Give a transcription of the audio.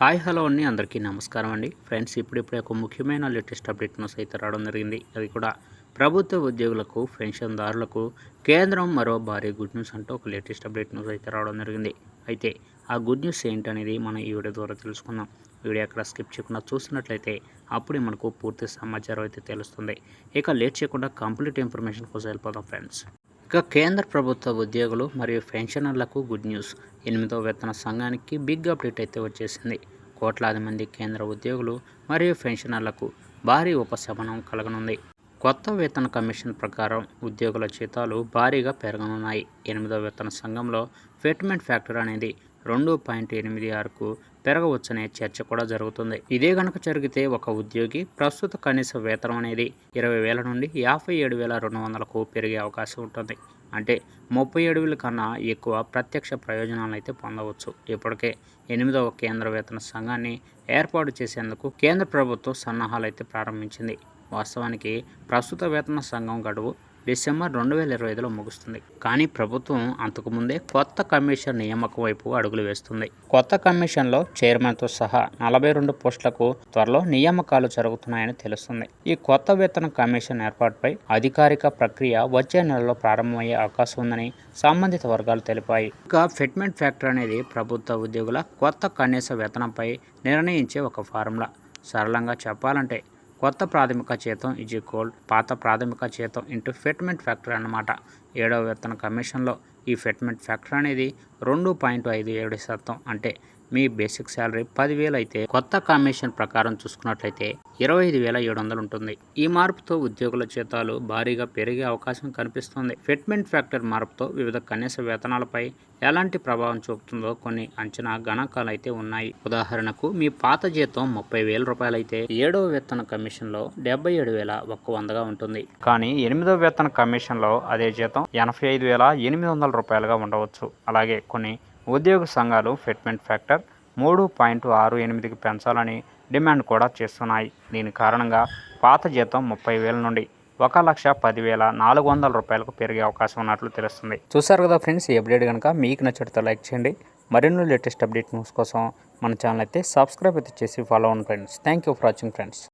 Hi hello అండి. అందరికీ నమస్కారం అండి. ఫ్రెండ్స్ ఇప్పుడిప్పుడే ఒక ముఖ్యమైన లేటెస్ట్ అప్డేట్ న్యూస్ అయితే రావడం జరిగింది. అది కూడా ప్రభుత్వ ఉద్యోగులకు పెన్షన్దారులకు కేంద్రం మరో భారీ గుడ్ న్యూస్ అంటూ ఒక లేటెస్ట్ అప్డేట్ న్యూస్ అయితే రావడం జరిగింది. అయితే ఆ గుడ్ న్యూస్ ఏంటనేది మనం ఈ వీడియో ద్వారా తెలుసుకుందాం. వీడియో అక్కడ స్కిప్ చేయకుండా చూసినట్లయితే అప్పుడే మనకు పూర్తి సమాచారం అయితే తెలుస్తుంది. ఇక లేట్ చేయకుండా కంప్లీట్ ఇన్ఫర్మేషన్ కోసం వెళ్ళిపోదాం ఫ్రెండ్స్. ఇక కేంద్ర ప్రభుత్వ ఉద్యోగులు మరియు పెన్షనర్లకు గుడ్ న్యూస్. ఎనిమిదో వేతన సంఘానికి బిగ్ అప్డేట్ అయితే వచ్చేసింది. కోట్లాది మంది కేంద్ర ఉద్యోగులు మరియు పెన్షనర్లకు భారీ ఉపశమనం కలగనుంది. కొత్త వేతన కమిషన్ ప్రకారం ఉద్యోగుల జీతాలు భారీగా పెరగనున్నాయి. ఎనిమిదో వేతన సంఘంలో ఫిట్మెంట్ ఫ్యాక్టర్ అనేది రెండు పాయింట్ ఎనిమిది ఆరుకు పెరగవచ్చనే చర్చ కూడా జరుగుతుంది. ఇదే గనక జరిగితే ఒక ఉద్యోగి ప్రస్తుత కనీస వేతనం అనేది ఇరవై వేల నుండి యాభై ఏడు వేల రెండు వందలకు పెరిగే అవకాశం ఉంటుంది. అంటే ముప్పై ఏడు వేల కన్నా ఎక్కువ ప్రత్యక్ష ప్రయోజనాలు అయితే పొందవచ్చు. ఇప్పటికే ఎనిమిదవ కేంద్ర వేతన సంఘాన్ని ఏర్పాటు చేసేందుకు కేంద్ర ప్రభుత్వం సన్నాహాలు అయితే ప్రారంభించింది. వాస్తవానికి ప్రస్తుత వేతన సంఘం గడువు డిసెంబర్ రెండు వేల ఇరవై ఐదులో ముగుస్తుంది. కానీ ప్రభుత్వం అంతకుముందే కొత్త కమిషన్ నియామకం వైపు అడుగులు వేస్తుంది. కొత్త కమిషన్లో చైర్మన్తో సహా నలభై రెండు పోస్టులకు త్వరలో నియామకాలు జరుగుతున్నాయని తెలుస్తుంది. ఈ కొత్త వేతన కమిషన్ ఏర్పాటుపై అధికారిక ప్రక్రియ వచ్చే నెలలో ప్రారంభమయ్యే అవకాశం ఉందని సంబంధిత వర్గాలు తెలిపాయి. ఇక ఫిట్మెంట్ ఫ్యాక్టర్ అనేది ప్రభుత్వ ఉద్యోగుల కొత్త కనీస వేతనంపై నిర్ణయించే ఒక ఫార్ములా. సరళంగా చెప్పాలంటే కొత్త ప్రాథమిక జీతం ఇజ్ ఈక్వల్ పాత ప్రాథమిక జీతం ఇంటూ ఫిట్మెంట్ ఫ్యాక్టర్ అన్నమాట. ఏడవ వేతన కమిషన్లో ఈ ఫిట్మెంట్ ఫ్యాక్టర్ అనేది రెండు పాయింట్ ఐదు ఏడు శాతం అంటే మీ బేసిక్ శాలరీ పదివేలు అయితే కొత్త కమిషన్ ప్రకారం చూసుకున్నట్లయితే ఇరవై ఐదు వేల ఏడు వందలు ఉంటుంది. ఈ మార్పుతో ఉద్యోగుల జీతాలు భారీగా పెరిగే అవకాశం కనిపిస్తుంది. ఫిట్మెంట్ ఫ్యాక్టర్ మార్పుతో వివిధ కనీస వేతనాలపై ఎలాంటి ప్రభావం చూపుతుందో కొన్ని అంచనా గణాంకాలు అయితే ఉన్నాయి. ఉదాహరణకు మీ పాత జీతం ముప్పై వేల రూపాయలైతే ఏడవ వేతన కమిషన్లో డెబ్బై ఏడు వేల ఒక్క వందగా ఉంటుంది. కానీ ఎనిమిదవ వేతన కమిషన్లో అదే జీతం ఎనభై ఐదు వేల ఎనిమిది వందల రూపాయలుగా ఉండవచ్చు. అలాగే కొన్ని ఉద్యోగ సంఘాలు ఫిట్మెంట్ ఫ్యాక్టర్ మూడు పాయింట్ ఆరు ఎనిమిదికి పెంచాలని డిమాండ్ కూడా చేస్తున్నాయి. దీని కారణంగా పాత జీతం ముప్పై వేల నుండి ఒక లక్ష పదివేల నాలుగు వందల రూపాయలకు పెరిగే అవకాశం ఉన్నట్లు తెలుస్తుంది. చూసారు కదా ఫ్రెండ్స్ ఈ అప్డేట్ కనుక మీకు నచ్చితే లైక్ చేయండి. మరిన్ని లేటెస్ట్ అప్డేట్ న్యూస్ కోసం మన ఛానల్ అయితే సబ్స్క్రైబ్ అయితే చేసి ఫాలో అవ్వండి friends. Thank you for watching friends